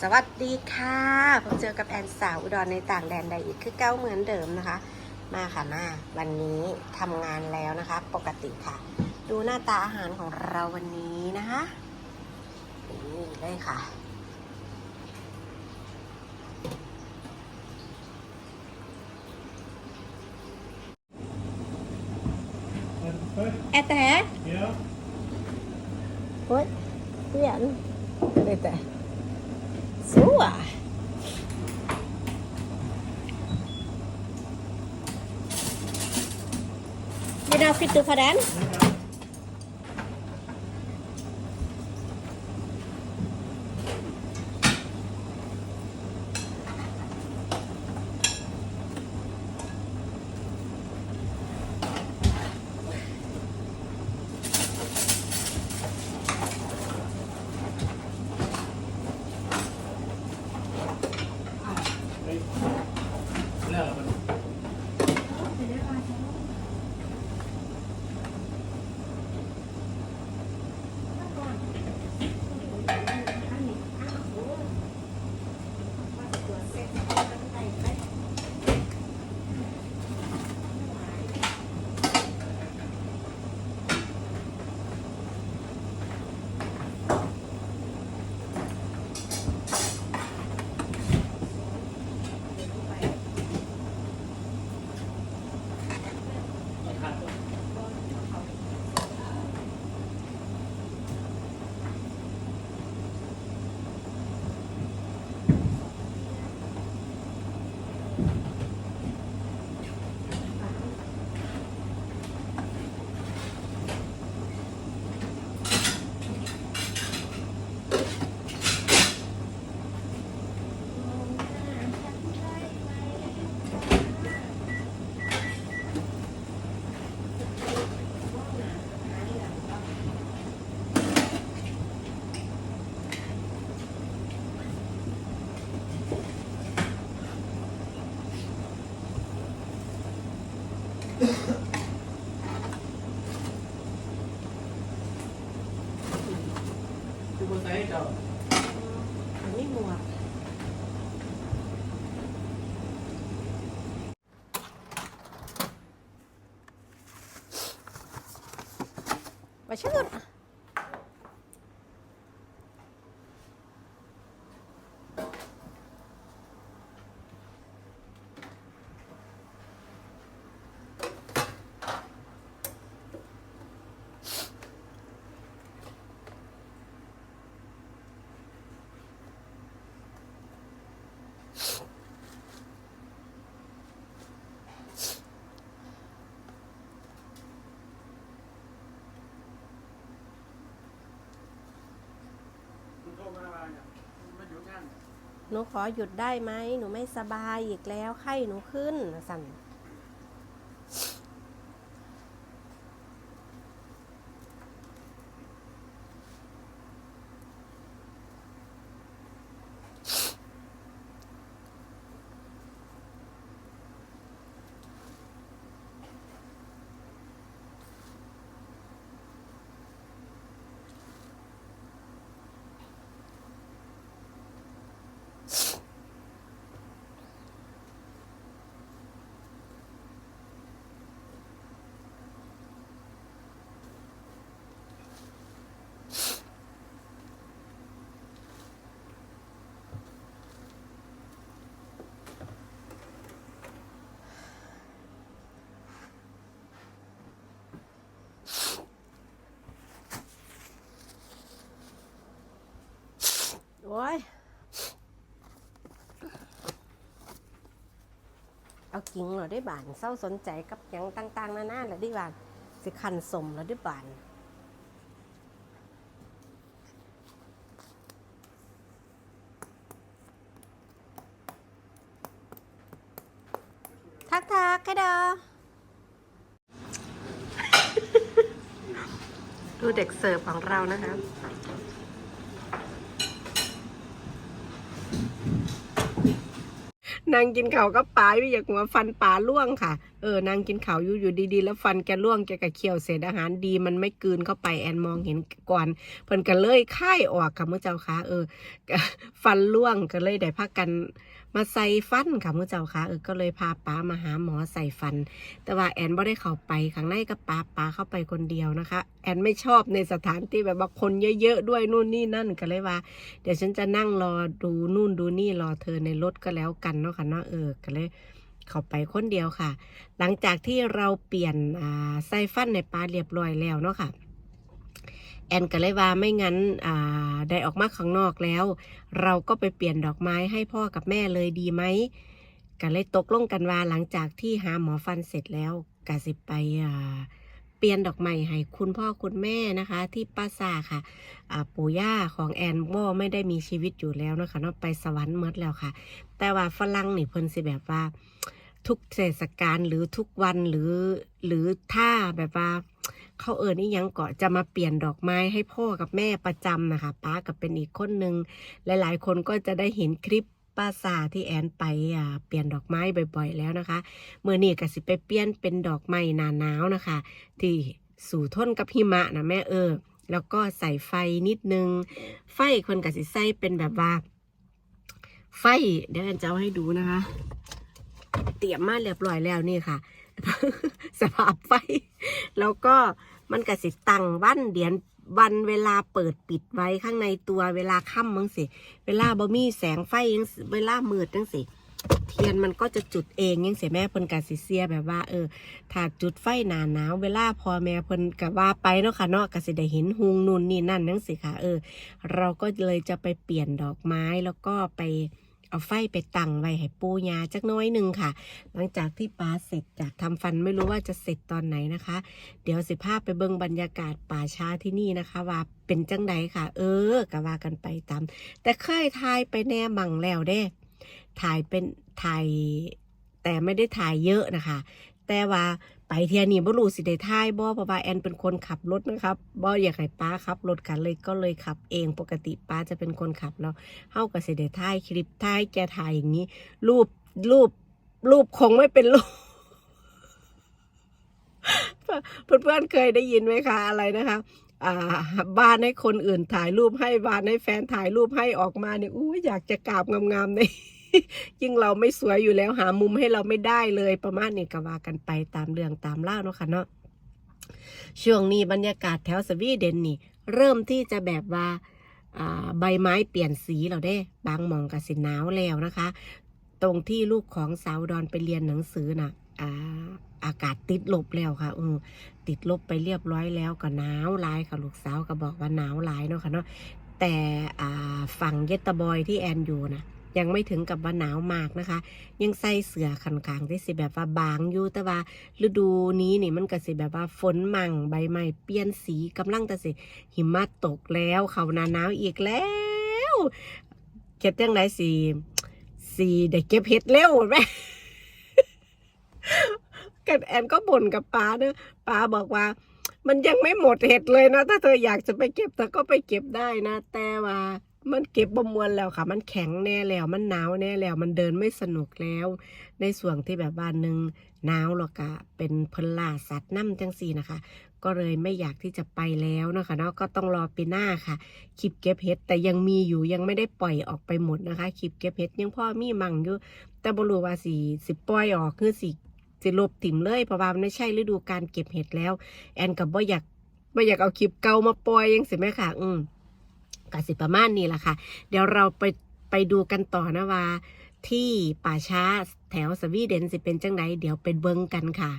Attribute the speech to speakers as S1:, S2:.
S1: สวัสดีค่ะพบเจอกับแอนสาวอุดรในต่างแดนใดอีกคือเก้าเหมือนเดิมนะคะ มาค่ะมาวันนี้ทำงานแล้วนะคะ ปกติค่ะ ดูหน้าตาอาหารของเราวันนี้นะคะนี่เลยค่ะ แอแต่
S2: Ja.
S1: โอ๊ยเปลี่ยนเลยแต่ สู้อะยินเอาฟิตดูพะแดน
S2: Lär mig. คือคนไทยเจ้า
S1: อันนี้ หนูขอหยุดได้ไหมหนูไม่สบายอีกแล้วไข้หนูขึ้นสั่น้ยเอากิ่งเรอได้บานเศร้าสนใจกับยังต่าง ๆ นานาเรอได้บานสิคันสมเรอได้บานทักทักให้เด้อดูเด็กเสิร์ฟของเรานะคะ นางกินเขาก็ปลาไม่อย่างหัวฟันปลาล่วงค่ะ เออนางกินเข่าอยู่อยู่ดีๆ แล้วฟันแกล่วงแกกะเคี้ยวเศษอาหารดี มันไม่กืนเข้าไปแอนมองเห็นก่อนเพิ่นก็เลยค่ายออกค่ะเมื่อเจ้าค่ะเออ ฟันล่วงก็เลยได้พักกัน มาใส่ฟันค่ะมือเจ้าค่ะเออก็เลยพาป้ามาหาหมอใส่ฟัน แต่ว่าแอนไม่ได้เข้าไปข้างในก็ป้าป้าเข้าไปคนเดียวนะคะ แอนไม่ชอบในสถานที่แบบว่าคนเยอะๆด้วยนู่นนี่นั่นก็เลยว่า เดี๋ยวฉันจะนั่งรอดูนู่นดูนี่รอเธอในรถก็แล้วกันเนาะค่ะเนาะเออก็เลยเข้าไปคนเดียวค่ะ หลังจากที่เราเปลี่ยนอ่าใส่ฟันในปลาเรียบร้อยแล้วเนาะค่ะ แอนก็เลยว่าไม่งั้นได้ออกมาข้างนอกแล้ว เราก็ไปเปลี่ยนดอกไม้ให้พ่อกับแม่เลยดีไหมก็เลยตกลงกันว่าหลังจากที่หาหมอฟันเสร็จแล้วกะสิไปเปลี่ยนดอกไม้ให้คุณพ่อคุณแม่นะคะ ที่ป้าซาค่ะปู่ย่าของแอนว่าไม่ได้มีชีวิตอยู่แล้วนะคะเนาะไปสวรรค์เมดแล้วค่ะ แต่ว่าฝรั่งนี่เพิ่นสิแบบว่า ทุกเทศกาลหรือทุกวันหรือหรือถ้าแบบว่า เขาเอิญนี่ยังเกาะจะมาเปลี่ยนดอกไม้ให้พ่อกับแม่ประจำนะคะป้ากับเป็นอีกคนหนึ่งหลายๆ คนก็จะได้เห็นคลิปป้าซาที่แอนไปอ่าเปลี่ยนดอกไม้บ่อย ๆ แล้วนะคะเมื่อนี้ก็สิไปเปลี่ยนเป็นดอกไม้หนาหนาวนะคะ ที่สู่ทนกับหิมะนะแม่เออ แล้วก็ใส่ไฟนิดนึง ไฟคนกับสิใส่เป็นแบบว่า ไฟเดี๋ยวแอนจะเอาให้ดูนะคะ เตรียมมาเรียบร้อยแล้วนี่ค่ะ สภาพไฟ แล้วก็มันก็สิตั้งวันเดียนวันเวลาเปิดปิดไว้ข้างในตัวเวลาค่ำมั้งสิ เวลาบ่มีแสงไฟยังเวลามืดจังสิเทียนมันก็จะจุดเองยังเสียแม่เพิ่นกาสิเซียแบบว่าเออถ้าจุดไฟหนาหนาวเวลาพอแม่เพิ่นกะว่าไปเนาะค่ะเนาะก็สิได้เห็นหุงนู่นนี่นั่นจังสิค่ะเออ เราก็เลยจะไปเปลี่ยนดอกไม้แล้วก็ไป เอาไฟไปตั้งไว้ให้ปูยาจักน้อยหนึ่งค่ะ หลังจากที่ป้าเสร็จจากทำฟันไม่รู้ว่าจะเสร็จตอนไหนนะคะ เดี๋ยวสิภาพไปเบิ่งบรรยากาศป่าช้าที่นี่นะคะ ว่าเป็นจังไดค่ะ เออก็ว่ากันไปตามแต่เคยถ่ายไปแน่มังแล้วเด้ ถ่ายเป็นถ่ายแต่ไม่ได้ถ่ายเยอะนะคะ แต่ว่า ไปเที่ยนี้บ่รู้สิได้ถ่ายบ่เพราะว่าแอนเป็นคนขับรถนะครับบ่อยากให้ป้าขับรถกันเลยก็เลยขับเองปกติป้าจะเป็นคนขับแล้วเฮาก็สิได้ถ่ายคลิปถ่ายแกถ่ายอย่างนี้ รูปรูปรูปคงไม่เป็นรูปเพื่อนๆเคยได้ยินไหมคะอะไรนะคะบ้านให้คนอื่นถ่ายรูปให้บ้านให้แฟนถ่ายรูปให้ออกมาเนี่ยอู้อยากจะกราบงามๆใน ยิ่งเราไม่สวยอยู่แล้วหามุมให้เราไม่ได้เลยประมาณนี้ก็ว่ากันไปตามเรื่องตามเล่าเนาะค่ะเนาะช่วงนี้บรรยากาศแถวสวีเดนนี่ เริ่มที่จะแบบว่าใบไม้เปลี่ยนสีแล้วเด้ บางมองกับสินหนาวแล้วนะคะ ตรงที่ลูกของสาวดอนไปเรียนหนังสือน่ะอ่าอากาศติดลบแล้วค่ะออติดลบไปเรียบร้อยแล้วก็หนาวหลายค่ะลูกสาวก็บอกว่าหนาวหลายเนาะค่ะเนาะแต่ฝั่งเยตาบอยที่แอนอยู่นะ ยังไม่ถึงกับว่าหนาวมากนะคะ ยังใส่เสื้อขันกลางที่สิแบบว่าบางอยู่แต่ว่าฤดูนี้นี่มันก็สิแบบว่าฝนมั่งใบไม้เปลี่ยนสีกำลังจะสิหิมะตกแล้วเขาหนาหนาวอีกแล้วเก็บยังไงสีสีได้เก็บเห็ดเร็วไหมกันแอนก็บ่นกับป้าเนอะป้าบอกว่า มันยังไม่หมดเห็ดเลยนะ ถ้าเธออยากจะไปเก็บเธอก็ไปเก็บได้นะ แต่ว่า มันเก็บบมวนแล้วค่ะ มันแข็งแน่แล้ว มันหนาวแน่แล้ว มันเดินไม่สนุกแล้ว ในส่วนที่แบบว่าหนึ่งหนาวหรอกะเป็นพลาสัตว์น้ำจังสีนะคะ ก็เลยไม่อยากที่จะไปแล้วนะคะเนาะก็ต้องรอปีหน้าค่ะคลิปเก็บเห็ดแต่ยังมีอยู่ยังไม่ได้ปล่อยออกไปหมดนะคะคลิปเก็บเห็ดยังพ่อมีมั่งอยู่ แต่บรูว่าสีสิปล่อยออกคือสิสิลบถิ่มเลยเพราะว่ามันไม่ใช่ฤดูการเก็บเห็ดแล้ว แอนกับบ่อยากบ่อยากเอาคลิปเก่ามาปล่อยยังสิแม่ค่ะ อืม กสิประมาณนี้แหละค่ะ เดี๋ยวเราไปไปดูกันต่อนะว่า ที่ป่าช้าแถวสวีเดนสิเป็นจังไดเดี๋ยวไปเบิ้งกันค่ะ